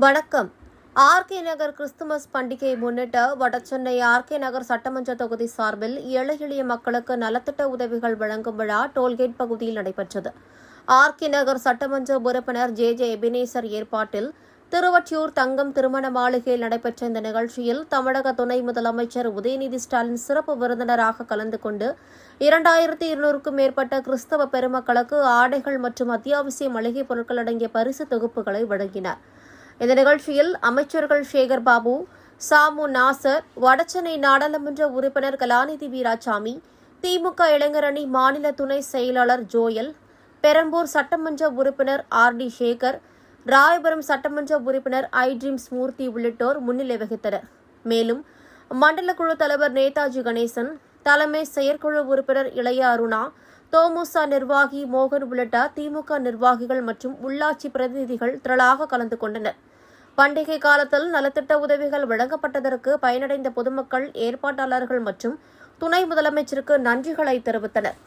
வணக்கம். ஆர்கே நகர் கிறிஸ்துமஸ் பண்டிகையை முன்னிட்டு வடசென்னை ஆர்கே நகர் சட்டமன்ற தொகுதி சார்பில் ஏழை எளிய மக்களுக்கு நலத்திட்ட உதவிகள் வழங்கும் விழா டோல்கேட் பகுதியில் நடைபெற்றது. ஆர்கே நகர் சட்டமன்ற உறுப்பினர் ஜே. ஜே. எபினேசர் ஏற்பாட்டில் திருவற்றியூர் தங்கம் திருமண மாளிகையில் நடைபெற்ற இந்த நிகழ்ச்சியில் தமிழக துணை முதலமைச்சர் உதயநிதி ஸ்டாலின் சிறப்பு விருந்தினராக கலந்து கொண்டு இரண்டாயிரத்தி இருநூறுக்கும் மேற்பட்ட கிறிஸ்தவ பெருமக்களுக்கு ஆடைகள் மற்றும் அத்தியாவசிய மளிகைப் பொருட்கள் அடங்கிய பரிசு தொகுப்புகளை வழங்கினார். இந்த நிகழ்ச்சியில் அமைச்சர்கள் சேகர் பாபு சாமு நாசர் வடசென்னை நாடாளுமன்ற உறுப்பினர் கலாநிதி வீராசாமி திமுக இளைஞரணி மாநில துணை செயலாளர் ஜோயல் பெரம்பூர் சட்டமன்ற உறுப்பினர் ஆர் டி சேகர் ராயபுரம் சட்டமன்ற உறுப்பினர் ஐ ட்ரீம்ஸ் மூர்த்தி உள்ளிட்டோர் முன்னிலை வகித்தனர். மேலும் மண்டல குழு தலைவர் நேதாஜி கணேசன் தலைமை செயற்குழு உறுப்பினர் இளைய அருணா தோமுசா நிர்வாகி மோகன் உள்ளிட்ட திமுக நிர்வாகிகள் மற்றும் உள்ளாட்சி பிரதிநிதிகள் திரளாக கலந்து கொண்டனர். பண்டிகை காலத்தில் நலத்திட்ட உதவிகள் வழங்கப்பட்டதற்கு பயனடைந்த பொதுமக்கள் ஏற்பாட்டாளர்கள் மற்றும் துணை முதலமைச்சருக்கு நன்றிகளை தெரிவித்தனர்.